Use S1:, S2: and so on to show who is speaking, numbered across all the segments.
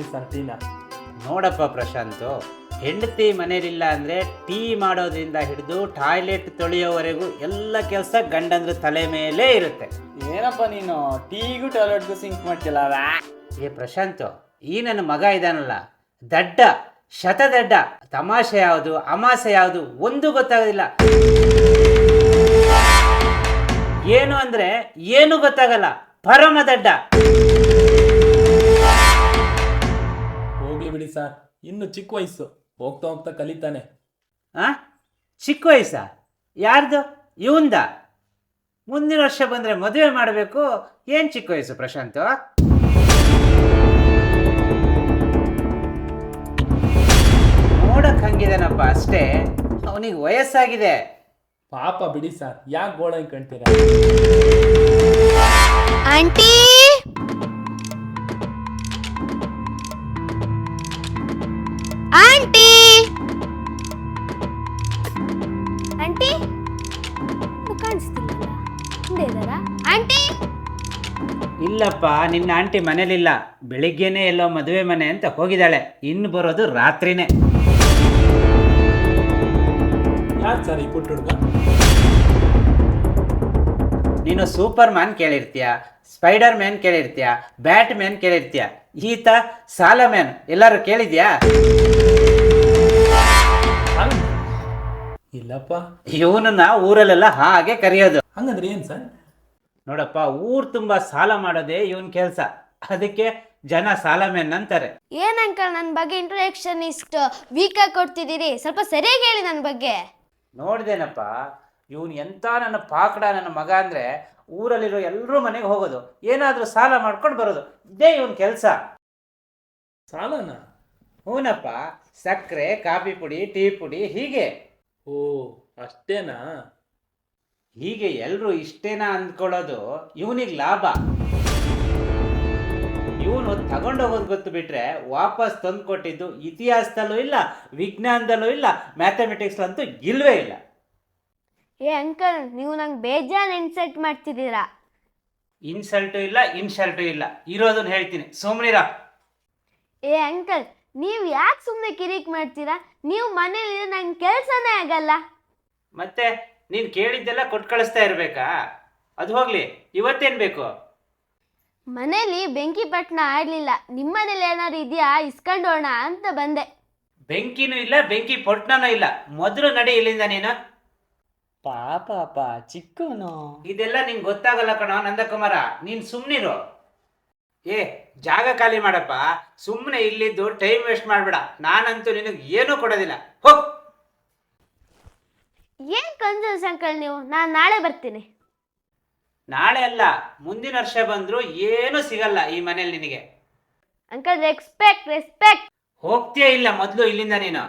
S1: Sir ಟೀನ
S2: ನೋಡಪ್ಪ ಪ್ರಶಾಂತು ಹೆಂಡತಿ ಮನೇಲಿಲ್ಲ ಅಂದರೆ ಟೀ ಮಾಡೋದ್ರಿಂದ ಹಿಡಿದು ಟಾಯ್ಲೆಟ್ ತೊಳೆಯೋವರೆಗೂ ಎಲ್ಲ ಕೆಲಸ ಗಂಡಂದ್ರ ತಲೆ ಮೇಲೆ ಇರುತ್ತೆ.
S3: ಏನಪ್ಪ ನೀನು? ಟೀಗೂ ಟಾಯ್ಲೆಟ್ಗೂ ಸಿಂಕ್ ಮಾಡ್ತಿಲ್ಲ.
S2: ಏ ಪ್ರಶಾಂತು ಈ ನನ್ನ ಮಗ ಇದಾನಲ್ಲ ದಡ್ಡ ಶತದಡ್ಡ ತಮಾಷೆ ಯಾವುದು ಅಮಾಸೆ ಯಾವುದು ಒಂದು ಗೊತ್ತಾಗೋದಿಲ್ಲ. ಏನು ಅಂದ್ರೆ ಏನು ಗೊತ್ತಾಗಲ್ಲ ಪರಮ ದಡ್ಡ
S1: ಬಿಡಿ ಸರ್. ಇನ್ನು ಚಿಕ್ಕ ವಯಸ್ಸು. ಹೋಗ್ತಾ ಹೋಗ್ತಾ ಕಲಿತಾನೆ.
S2: ಆ? ಚಿಕ್ಕ ವಯಸ್ಸ? ಯಾರ್ದು? ಇವಂದ? ಮುಂದಿನ ವರ್ಷ ಬಂದ್ರೆ ಮದುವೆ ಮಾಡಬೇಕು. ಏನ್ ಚಿಕ್ಕ ವಯಸ್ಸು ಪ್ರಶಾಂತ್? ನೋಡಕ್ ಹಂಗಿದಾನಪ್ಪ ಅಷ್ಟೇ. ಅವನಿಗೆ ವಯಸ್ಸಾಗಿದೆ.
S1: ಪಾಪ ಬಿಡಿ ಸರ್. ಯಾಕೆ ಗೋಳ ಕಂತೀರ
S4: ಆಂಟಿ! ಆಂಟಿ. ಆಂಟಿ. ಕಾಣಿಸ್ತಿಲ್ಲ ಹಿಂದೆ ಇದ್ದಾರಾ? ಆಂಟಿ.
S2: ಇಲ್ಲಪ್ಪ ನಿನ್ನ ಆಂಟಿ ಮನೇಲಿಲ್ಲ. ಬೆಳಿಗ್ಗೆನೆ ಎಲ್ಲೋ ಮದುವೆ ಮನೆ ಅಂತ ಹೋಗಿದ್ದಾಳೆ. ಇನ್ನು ಬರೋದು ರಾತ್ರಿನೇ.
S1: ಯಾರು ಸರ್ ಈ ಪುಟ್ಟ ಹುಡುಗ?
S2: ನೀನು ಸೂಪರ್ ಮ್ಯಾನ್ ಕೇಳಿರ್ತೀಯ ಸ್ಪೈಡರ್ ಮ್ಯಾನ್ ಕೇಳಿರ್ತೀಯ ಬ್ಯಾಟ್ ಮ್ಯಾನ್ ಕೇಳಿರ್ತೀಯ. ಈತ ಸಾಲ ಮ್ಯಾನ್ ಎಲ್ಲಾರು ಕೇಳಿದ್ಯಾ?
S1: ಹಂಗ್. ಇಲ್ಲಪ್ಪ.
S2: ಇವನನ್ನ ಊರಲ್ಲೆಲ್ಲ ಹಾಗೆ ಕರೆಯೋದು.
S1: ಹಂಗಂದ್ರೆ ಏನು ಸರ್?
S2: ನೋಡಪ್ಪ ಊರ್ ತುಂಬಾ ಸಾಲ ಮಾಡೋದೇ ಇವನ್ ಕೆಲಸ. ಅದಕ್ಕೆ ಜನ ಸಾಲ ಮ್ಯಾನ್ ಅಂತಾರೆ.
S4: ಏನ್ ಅಂಕಲ್ ನನ್ನ ಬಗ್ಗೆ ಇಂಟ್ರೊಡಕ್ಷನ್ ಇಷ್ಟು ವೀಕಾಗಿ ಕೊಡ್ತಿದ್ದೀರಿ? ಸ್ವಲ್ಪ ಸರಿಯಾಗಿ ಹೇಳಿ ನನ್ನ ಬಗ್ಗೆ.
S2: ನೋಡ್ದೇನಪ್ಪ ಇವನ್ ಎಂತ ನನ್ನ ಪಾಕಡ ನನ್ನ ಮಗ ಅಂದ್ರೆ ಊರಲ್ಲಿರೋ ಎಲ್ಲರೂ ಮನೆಗೆ ಹೋಗೋದು. ಏನಾದರೂ ಸಾಲ ಮಾಡ್ಕೊಂಡು ಬರೋದು. ಇದೇ ಇವನ್ ಕೆಲಸ.
S1: ಸಾಲನ?
S2: ಹೂನಪ್ಪ ಸಕ್ಕರೆ ಕಾಫಿ ಪುಡಿ ಟೀ ಪುಡಿ ಹೀಗೆ.
S1: ಓ ಅಷ್ಟೇನಾ?
S2: ಹೀಗೆ ಎಲ್ಲರೂ ಇಷ್ಟೇನಾ ಅಂದ್ಕೊಳ್ಳೋದು ಇವನಿಗೆ ಲಾಭ. ಇವನು ತಗೊಂಡೋಗೋದು ಗೊತ್ತು ಬಿಟ್ರೆ ವಾಪಸ್ ತಂದು ಕೊಟ್ಟಿದ್ದು ಇತಿಹಾಸದಲ್ಲೂ ಇಲ್ಲ ವಿಜ್ಞಾನದಲ್ಲೂ ಇಲ್ಲ ಮ್ಯಾಥಮೆಟಿಕ್ಸ್ ಅಂತೂ ಇಲ್ವೇ ಇಲ್ಲ.
S4: ಏ ಅಂಕಲ್ ನೀವು ನಂಗೆ ಬೇಜಾನ್ ಇನ್ಸಲ್ಟ್ ಮಾಡ್ತಿದ್ದೀರಾ?
S2: ಇನ್ಸಲ್ಟು ಇಲ್ಲ ಇನ್ಸಲ್ಟು ಇಲ್ಲ. ಇರೋದನ್ನ ಹೇಳ್ತೀನಿ. ಸುಮ್ನಿರ
S4: ಏ ಅಂಕಲ್ ನೀವು ಯಾಕೆ ಸುಮ್ಮನೆ ಕಿರಿಕ್ ಮಾಡ್ತೀರಾ? ನೀವು ಮನೇಲಿ ನಂಗೆ ಕೆಲಸನೇ ಆಗಲ್ಲ.
S2: ಮತ್ತೆ ನೀನು ಕೇಳಿದ್ದೆಲ್ಲ ಕೊಟ್ಟು ಕಳಿಸ್ತಾ ಇರಬೇಕಾ? ಅದು ಹೋಗ್ಲಿ ಇವತ್ತೇನು ಬೇಕು?
S4: ಮನೇಲಿ ಬೆಂಕಿ ಪಟ್ನ ಆಡ್ಲಿಲ್ಲ. ನಿಮ್ಮನೇಲಿ ಏನಾದ್ರು ಇದೆಯಾ? ಇಸ್ಕೊಂಡೋಣ ಅಂತ ಬಂದೆ.
S2: ಬೆಂಕಿನೂ ಇಲ್ಲ ಬೆಂಕಿ ಪೊಟ್ನೂ ಇಲ್ಲ. ಮೊದಲು ನಡೆ ಇಲ್ಲಿಂದ ನೀನು.
S3: ಪಾಪ ಅಪ್ಪ ಚಿಕ್ಕವನು.
S2: ಇದೆಲ್ಲ ನಿಂಗೆ ಗೊತ್ತಾಗಲ್ಲ ಕಣೋ ನಂದಕುಮಾರ. ನೀನ್ ಸುಮ್ಮನಿರು ಏ ಜಾಗ ಖಾಲಿ ಮಾಡಪ್ಪ. ಸುಮ್ಮನೆ ಇಲ್ಲಿದ್ದು ಟೈಮ್ ವೇಸ್ಟ್ ಮಾಡಬೇಡ. ನಾನಂತೂ ನಿನಗೆ ಏನೂ ಕೊಡೋದಿಲ್ಲ. ಹೋಗ್
S4: ಏನ್ ಕಂಜೂಸ್ ಅಂಕಲ್ ನೀವು? ನಾನು ನಾಳೆ ಬರ್ತೀನಿ.
S2: ನಾಳೆ ಅಲ್ಲ ಮುಂದಿನ ವರ್ಷ ಬಂದ್ರು ಏನೂ ಸಿಗಲ್ಲ ಈ ಮನೇಲಿ ನಿನಗೆ.
S4: ಅಂಕಲ್ ರೆಸ್ಪೆಕ್ಟ್ ರೆಸ್ಪೆಕ್ಟ್
S2: ಹೋಗ್ತೀಯ ಇಲ್ಲ ಮೊದಲು ಇಲ್ಲಿಂದ ನೀನು?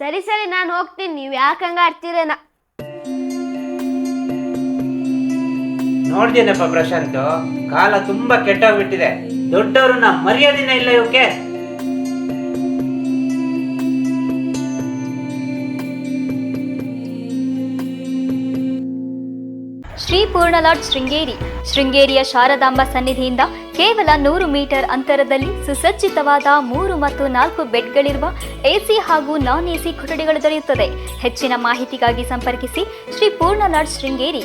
S4: ಸರಿ ಸರಿ ನಾನು ಹೋಗ್ತೀನಿ. ನೀವು ಯಾಕೆ ಹಂಗ ಆಡ್ತೀರೇನ
S2: ನೋಡ್ದೇನಪ್ಪ ಪ್ರಶಾಂತ್? ಕಾಲ ತುಂಬಾ ಕೆಟ್ಟೋಗ್ಬಿಟ್ಟಿದೆ. ದೊಡ್ಡವ್ರನ್ನ ಮರ್ಯಾದಿನ ಇಲ್ಲ ಇವಕ್ಕೆ.
S5: ಶ್ರೀ ಪೂರ್ಣಲಾಡ್ ಶೃಂಗೇರಿ. ಶೃಂಗೇರಿಯ ಶಾರದಾಂಬ ಸನ್ನಿಧಿಯಿಂದ ಕೇವಲ ನೂರು ಮೀಟರ್ ಅಂತರದಲ್ಲಿ ಸುಸಜ್ಜಿತವಾದ ಮೂರು ಮತ್ತು ನಾಲ್ಕು ಬೆಡ್ಗಳಿರುವ ಎಸಿ ಹಾಗೂ ನಾನ್ ಎಸಿ ಕೊಠಡಿಗಳು ದೊರೆಯುತ್ತದೆ. ಹೆಚ್ಚಿನ ಮಾಹಿತಿಗಾಗಿ ಸಂಪರ್ಕಿಸಿ ಶ್ರೀ ಪೂರ್ಣಲಾಡ್ ಶೃಂಗೇರಿ.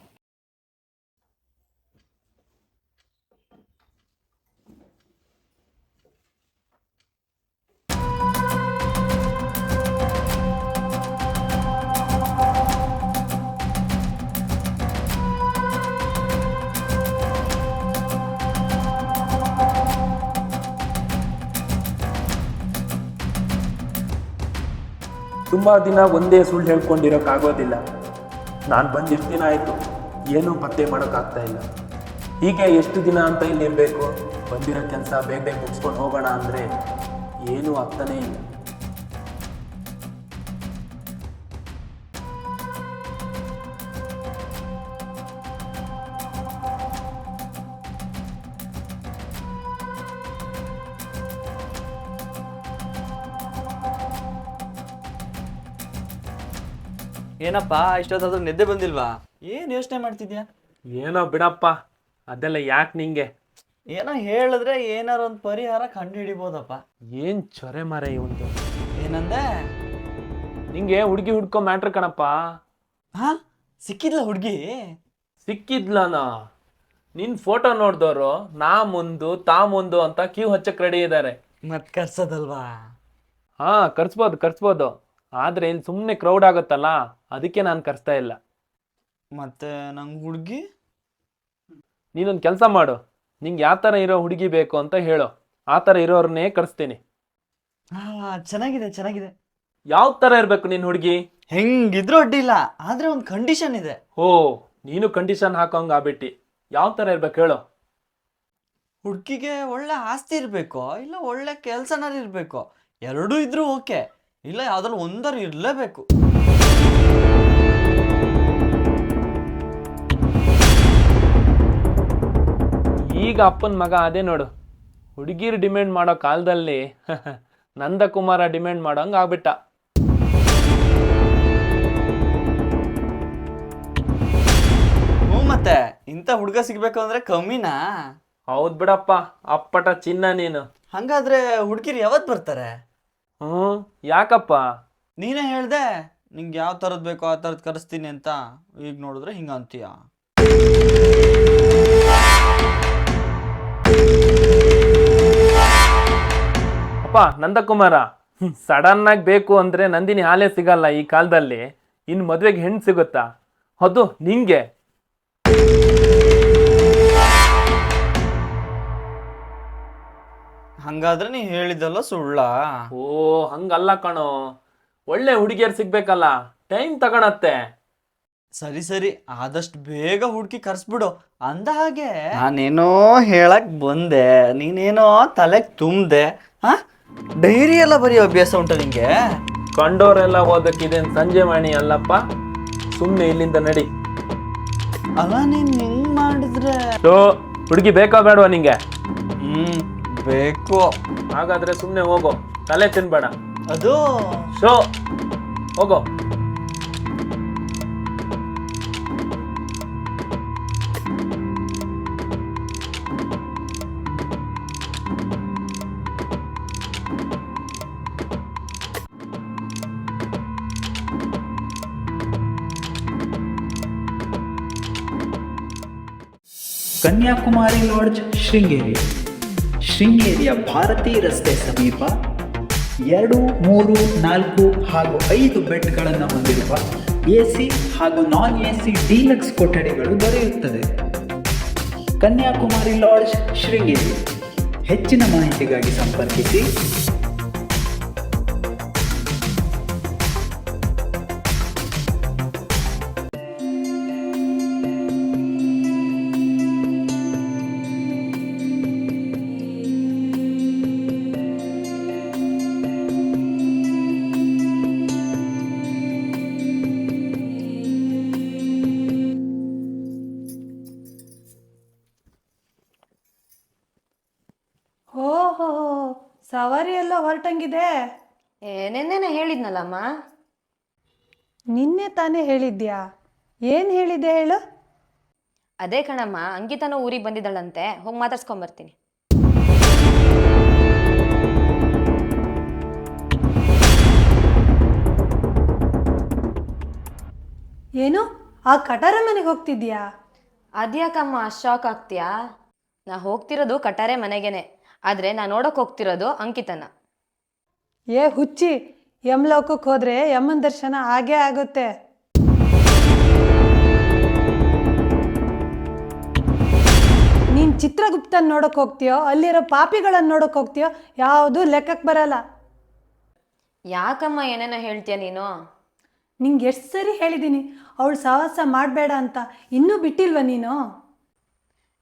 S1: ತುಂಬ ದಿನ ಒಂದೇ ಸುಳ್ಳು ಹೇಳ್ಕೊಂಡಿರೋಕ್ಕಾಗೋದಿಲ್ಲ ನಾನು ಬಂದು ಎಷ್ಟು ದಿನ ಆಯಿತು? ಏನೂ ಪತ್ತೆ ಮಾಡೋಕ್ಕಾಗ್ತಾ ಇಲ್ಲ. ಹೀಗೆ ಎಷ್ಟು ದಿನ ಅಂತ ಇಲ್ಲಿ ಬೇಕು ಬಂದಿರೋ ಕೆಲಸ ಬೇಗ ಬೇಗ ಮುಗಿಸ್ಕೊಂಡು ಹೋಗೋಣ ಅಂದರೆ ಏನೂ ಆಗ್ತಾನೇ ಇಲ್ಲ.
S3: ಏನಪ್ಪ ಇಷ್ಟೊತ್ತಾದ್ರೂ ನಿದ್ದೆ ಬಂದಿಲ್ವಾ? ಏನು ಯೋಚನೆ ಮಾಡ್ತಿದ್ಯಾ?
S1: ಏನೋ ಬಿಡಪ್ಪ ಅದೆಲ್ಲ ಯಾಕೆ ನಿಂಗೆ?
S3: ಏನೋ ಹೇಳಿದ್ರೆ ಏನಾರ ಒಂದು ಪರಿಹಾರ ಕಂಡು ಹಿಡಿಬೋದಪ್ಪ
S1: ಏನು ಚೊರೆ ಮಾರ ಇವಂತು
S3: ಏನಂದೆ?
S1: ನಿಂಗೆ ಹುಡುಗಿ ಹುಡ್ಕೋ ಮ್ಯಾಟ್ರ್ ಕಣಪ್ಪ.
S3: ಹಾ ಸಿಕ್ಕಿದ್ಲ ಹುಡುಗಿ?
S1: ಸಿಕ್ಕಿದ್ಲನ? ನಿನ್ ಫೋಟೋ ನೋಡಿದವರು ನಾ ಮುಂದು ತಾ ಮುಂದು ಅಂತ ಕ್ಯೂ ಹಚ್ಚಕ್ ರೆಡಿ ಇದ್ದಾರೆ
S3: ಮತ್ ಕರ್ಸೋದಲ್ವಾ?
S1: ಹಾ ಕರ್ಸ್ಬೋದು ಕರ್ಸ್ಬೋದು. ಆದ್ರೆ ಇಲ್ಲಿ ಸುಮ್ಮನೆ ಕ್ರೌಡ್ ಆಗುತ್ತಲ್ಲ? ಅದಕ್ಕೆ ನಾನು ಕರ್ಸ್ತಾ ಇಲ್ಲ.
S3: ಮತ್ತೆ ನಂಗೆ ಹುಡುಗಿ?
S1: ನೀನೊಂದು ಕೆಲಸ ಮಾಡು. ನಿಂಗೆ ಯಾವ ಥರ ಇರೋ ಹುಡುಗಿ ಬೇಕು ಅಂತ ಹೇಳು. ಆ ಥರ ಇರೋರನ್ನೇ ಕರೆಸ್ತೀನಿ.
S3: ಚೆನ್ನಾಗಿದೆ ಚೆನ್ನಾಗಿದೆ.
S1: ಯಾವ ಥರ ಇರಬೇಕು ನಿನ್ನ ಹುಡುಗಿ?
S3: ಹೆಂಗಿದ್ರು ಅಡ್ಡಿಲ್ಲ ಆದ್ರೆ ಒಂದು ಕಂಡೀಷನ್ ಇದೆ.
S1: ಓ ನೀನು ಕಂಡೀಷನ್ ಹಾಕೋಂಗ್ ಆಗ್ಬಿಟ್ಟಿ. ಯಾವ ಥರ ಇರ್ಬೇಕು ಹೇಳು.
S3: ಹುಡುಗಿಗೆ ಒಳ್ಳೆ ಆಸ್ತಿ ಇರಬೇಕು ಇಲ್ಲ ಒಳ್ಳೆ ಕೆಲಸನಾರು ಇರಬೇಕು ಎರಡೂ ಇದ್ರೂ ಓಕೆ ಇಲ್ಲ ಯಾವ್ದಾದ್ರು ಒಂದರ ಇರಲೇಬೇಕು.
S1: ಈಗ ಅಪ್ಪನ ಮಗ ಅದೇ ನೋಡು. ಹುಡುಗಿರು ಡಿಮ್ಯಾಂಡ್ ಮಾಡೋ ಕಾಲದಲ್ಲಿ ನಂದಕುಮಾರ ಡಿಮ್ಯಾಂಡ್ ಮಾಡೋಂಗೆ ಆಗ್ಬಿಟ್ಟ.
S3: ಹ್ಞೂ ಮತ್ತೆ ಇಂಥ ಹುಡುಗ ಸಿಗ್ಬೇಕು ಅಂದ್ರೆ ಕಮ್ಮಿನಾ?
S1: ಹೌದ್ ಬಿಡಪ್ಪ ಅಪ್ಪಟ ಚಿನ್ನ ನೀನು.
S3: ಹಂಗಾದ್ರೆ ಹುಡುಗಿರು ಯಾವತ್ತು ಬರ್ತಾರೆ?
S1: ಹ್ಞೂ ಯಾಕಪ್ಪ?
S3: ನೀನೇ ಹೇಳ್ದೆ ನಿಂಗೆ ಯಾವ ಥರದ್ದು ಬೇಕೋ ಆ ಥರದ್ದು ಕರೆಸ್ತೀನಿ ಅಂತ. ಈಗ ನೋಡಿದ್ರೆ ಹಿಂಗ ಅಂತೀಯ?
S1: ಅಪ್ಪ ನಂದಕುಮಾರ. ಸಡನ್ ಆಗಿ ಬೇಕು ಅಂದ್ರೆ ನಂದಿನಿ ಹಾಲೇ ಸಿಗಲ್ಲ ಈ ಕಾಲದಲ್ಲಿ. ಇನ್ನು ಮದ್ವೆಗೆ ಹೆಣ್ಣು ಸಿಗುತ್ತಾ? ಅದು ನಿಂಗೆ.
S3: ಹಂಗಾದ್ರೆ ನೀ ಹೇಳಿದಲ್ಲ ಸುಳ್ಳ.
S1: ಓ ಹಂಗಲ್ಲ ಕಣೋ. ಒಳ್ಳೆ ಹುಡುಗಿಯರ್ ಸಿಗ್ಬೇಕಲ್ಲ. ಟೈಮ್ ತಗೊಳತ್ತೆ.
S3: ಸರಿ ಸರಿ. ಆದಷ್ಟು ಬೇಗ ಹುಡುಕಿ ಕರ್ಸ್ಬಿಡು. ಅಂದ ಹಾಗೆ ನಾನೇನೋ ಹೇಳಕ್ ಬಂದೆ. ನೀನೇನೋ ತಲೆಗ್ ತುಂಬದೆ. ಹಾ? ಡೈರಿ ಎಲ್ಲ ಬರೆಯೋ ಅಭ್ಯಾಸ ಉಂಟು ನಿಂಗೆ?
S1: ಕಂಡೋರೆಲ್ಲ ಓದಕ್ಕಿದೇನು ಸಂಜೆ ಮಾಣಿ ಅಲ್ಲಪ್ಪ. ಸುಮ್ಮನೆ ಇಲ್ಲಿಂದ ನಡಿ.
S3: ಅಲ್ಲ ನೀನ್ ಹಿಂಗ್ ಮಾಡಿದ್ರೆ
S1: ಲೋ ಹುಡುಗಿ ಬೇಕೋ ಬೇಡವಾ ನಿಂಗೆ?
S3: ಹ್ಮ್ ಬೇಕು.
S1: ಹಾಗಾದ್ರೆ ಸುಮ್ಮನೆ ಹೋಗೋ. ತಲೆ ತಿನ್ಬೇಡ.
S3: ಅದು
S1: ಶೋ ಹೋಗೋ.
S6: ಕನ್ಯಾಕುಮಾರಿ ಲಾಡ್ಜ್ ಶೃಂಗೇರಿ. ಶೃಂಗೇರಿಯ ಭಾರತೀ ರಸ್ತೆ ಸಮೀಪ ಎರಡು, ಮೂರು, ನಾಲ್ಕು ಹಾಗೂ ಐದು ಬೆಡ್ಗಳನ್ನು ಹೊಂದಿರುವ ಎ ಸಿ ಹಾಗೂ ನಾನ್ ಎ ಸಿ ಡೀಲಕ್ಸ್ ಕೊಠಡಿಗಳು ದೊರೆಯುತ್ತದೆ. ಕನ್ಯಾಕುಮಾರಿ ಲಾಡ್ಜ್ ಶೃಂಗೇರಿ. ಹೆಚ್ಚಿನ ಮಾಹಿತಿಗಾಗಿ ಸಂಪರ್ಕಿಸಿ.
S7: ಸವಾರಿ ಎಲ್ಲ ಹೊರಟಂಗಿದೆ.
S8: ಏನೇನೇನ ಹೇಳಿದ್ನಲ್ಲಮ್ಮ?
S7: ನಿನ್ನೆ ತಾನೇ ಹೇಳಿದ್ಯಾ? ಏನು ಹೇಳಿದ್ದೆ ಹೇಳು?
S8: ಅದೇ ಕಣಮ್ಮ ಅಂಕಿತನೂ ಊರಿಗೆ ಬಂದಿದ್ದಾಳಂತೆ. ಹೋಗಿ ಮಾತಾಡ್ಸ್ಕೊಂಬರ್ತೀನಿ.
S7: ಏನು? ಆ ಕಟಾರ ಮನೆಗೆ ಹೋಗ್ತಿದ್ಯಾ?
S8: ಅದ್ಯಾಕಮ್ಮ ಶಾಕ್ ಆಗ್ತೀಯಾ? ನಾ ಹೋಗ್ತಿರೋದು ಕಟಾರೆ ಮನೆಗೇನೆ. ಆದರೆ ನಾ ನೋಡೋಕೆ ಹೋಗ್ತಿರೋದು ಅಂಕಿತನ.
S7: ಏ ಹುಚ್ಚಿ ಯಮಲೋಕಕ್ಕೆ ಹೋದ್ರೆ ಯಮನ್ ದರ್ಶನ ಆಗೇ ಆಗುತ್ತೆ. ನೀನ್ ಚಿತ್ರಗುಪ್ತನ್ ನೋಡಕ್ ಹೋಗ್ತೀಯೋ ಅಲ್ಲಿರೋ ಪಾಪಿಗಳನ್ನ ನೋಡಕ್ ಹೋಗ್ತೀಯೋ ಯಾವುದು ಲೆಕ್ಕಕ್ಕೆ ಬರಲ್ಲ.
S8: ಯಾಕಮ್ಮ ಏನೇನೋ ಹೇಳ್ತೀಯ ನೀನು?
S9: ನಿಂಗೆ ಎಷ್ಟು ಸರಿ ಹೇಳಿದ್ದೀನಿ ಅವಳು ಸಾಹಸ ಮಾಡಬೇಡ ಅಂತ ಇನ್ನೂ ಬಿಟ್ಟಿಲ್ವ ನೀನು?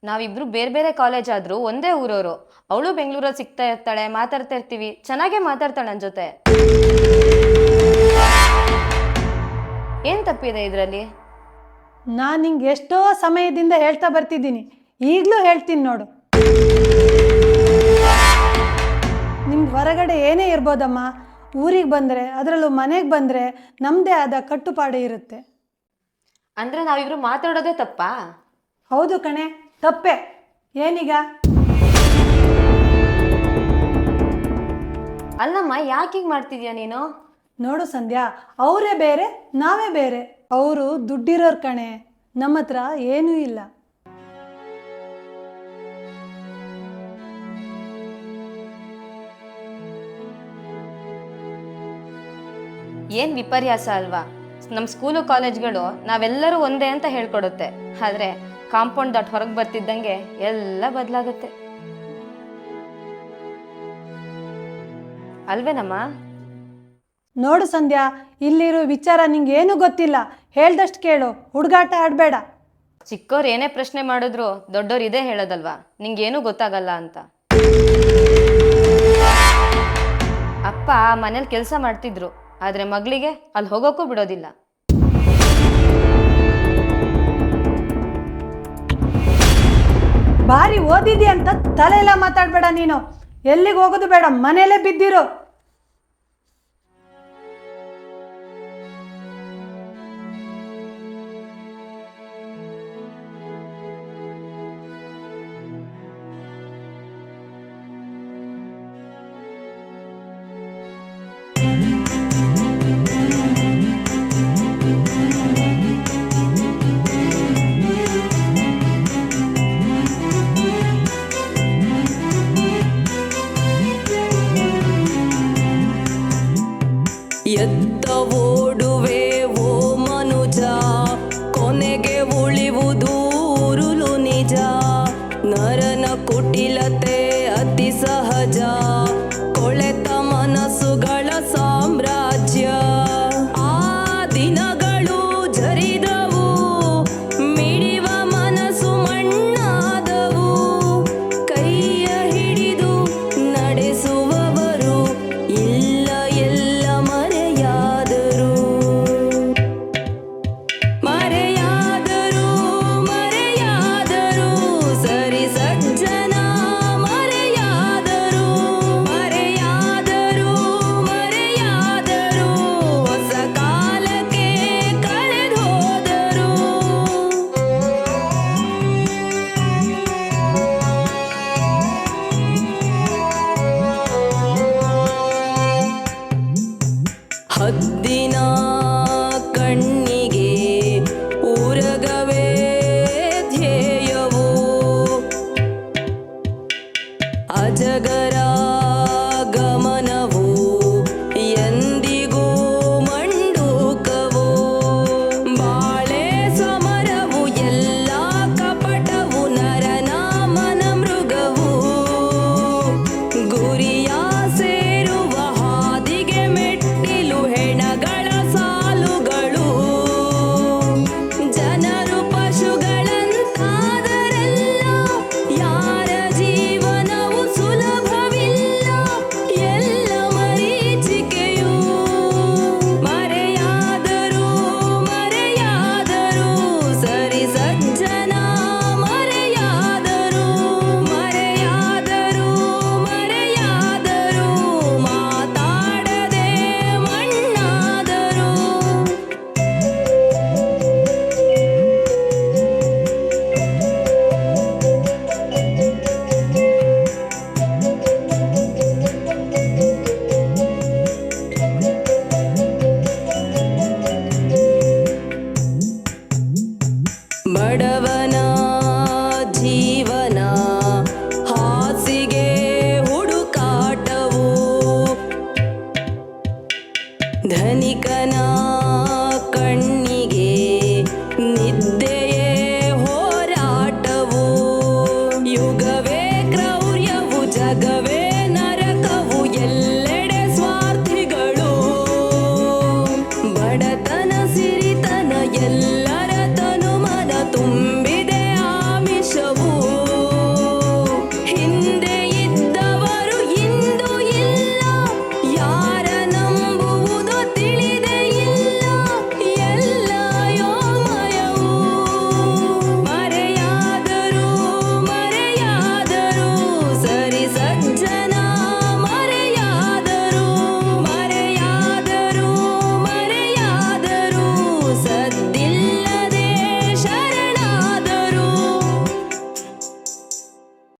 S8: ನಾವಿಬ್ರು ಬೇರೆ ಬೇರೆ ಕಾಲೇಜ್ ಆದ್ರೂ ಒಂದೇ ಊರವರು. ಅವಳು ಬೆಂಗಳೂರಲ್ಲಿ ಸಿಗ್ತಾ ಇರ್ತಾಳೆ ಮಾತಾಡ್ತಾ ಇರ್ತೀವಿ. ಚೆನ್ನಾಗೇ ಮಾತಾಡ್ತಾಳೆ ನನ್ನ ಜೊತೆ. ಏನ್ ತಪ್ಪಿದೆ ಇದರಲ್ಲಿ?
S9: ನಾನು ನಿಂಗೆ ಎಷ್ಟೋ ಸಮಯದಿಂದ ಹೇಳ್ತಾ ಬರ್ತಿದ್ದೀನಿ. ಈಗಲೂ ಹೇಳ್ತೀನಿ ನೋಡು. ನಿಮ್ಗೆ ಹೊರಗಡೆ ಏನೇ ಇರ್ಬೋದಮ್ಮ. ಊರಿಗೆ ಬಂದರೆ ಅದರಲ್ಲೂ ಮನೆಗೆ ಬಂದರೆ ನಮ್ಮದೇ ಆದ ಕಟ್ಟುಪಾಡು ಇರುತ್ತೆ.
S8: ಅಂದ್ರೆ ನಾವಿಬ್ರು ಮಾತಾಡೋದೇ ತಪ್ಪಾ?
S9: ಹೌದು ಕಣೆ. ತಪ್ಪೆ. ಏನೀಗ?
S8: ಅಲ್ಲಮ್ಮ ಯಾಕೆ ಹಿಂಗೆ ಮಾಡ್ತಿದ್ಯಾ ನೀನು?
S9: ನೋಡು ಸಂಧ್ಯಾ ಅವರೇ ಬೇರೆ ನಾವೇ ಬೇರೆ. ಅವರು ದುಡ್ಡಿರೋರ್ ಕಣೆ. ನಮ್ಮ ಹತ್ರ ಏನೂ ಇಲ್ಲ.
S8: ಏನ್ ವಿಪರ್ಯಾಸ ಅಲ್ವಾ? ನಮ್ಮ ಸ್ಕೂಲು ಕಾಲೇಜ್ಗಳು ನಾವೆಲ್ಲರೂ ಒಂದೇ ಅಂತ ಹೇಳ್ಕೊಡುತ್ತೆ. ಆದ್ರೆ ಕಾಂಪೌಂಡ್ ದಾಟ್ ಹೊರಗೆ ಬರ್ತಿದ್ದಂಗೆ ಎಲ್ಲ ಬದಲಾಗುತ್ತೆ. ಅಲ್ವೇನಮ್ಮ?
S9: ನೋಡು ಸಂಧ್ಯಾ ಇಲ್ಲಿರೋ ವಿಚಾರ ನಿಂಗೆ ಏನು ಗೊತ್ತಿಲ್ಲ. ಹೇಳ್ದಷ್ಟು ಕೇಳು ಹುಡುಗಾಟ ಆಡಬೇಡ.
S8: ಚಿಕ್ಕವ್ರು ಏನೇ ಪ್ರಶ್ನೆ ಮಾಡಿದ್ರು ದೊಡ್ಡೋರು ಇದೇ ಹೇಳೋದಲ್ವಾ? ನಿಂಗೇನೂ ಗೊತ್ತಾಗಲ್ಲ ಅಂತ. ಅಪ್ಪ ಮನೇಲಿ ಕೆಲಸ ಮಾಡ್ತಿದ್ರು ಆದ್ರೆ ಮಗಳಿಗೆ ಅಲ್ಲಿ ಹೋಗೋಕ್ಕೂ ಬಿಡೋದಿಲ್ಲ.
S9: ಭಾರಿ ಓದಿದ್ಯಾ ಅಂತ ತಲೆ ಮಾತಾಡಬೇಡ ನೀನು. ಎಲ್ಲಿಗೆ ಹೋಗೋದು ಬೇಡ ಮನೇಲೇ ಬಿದ್ದಿರು.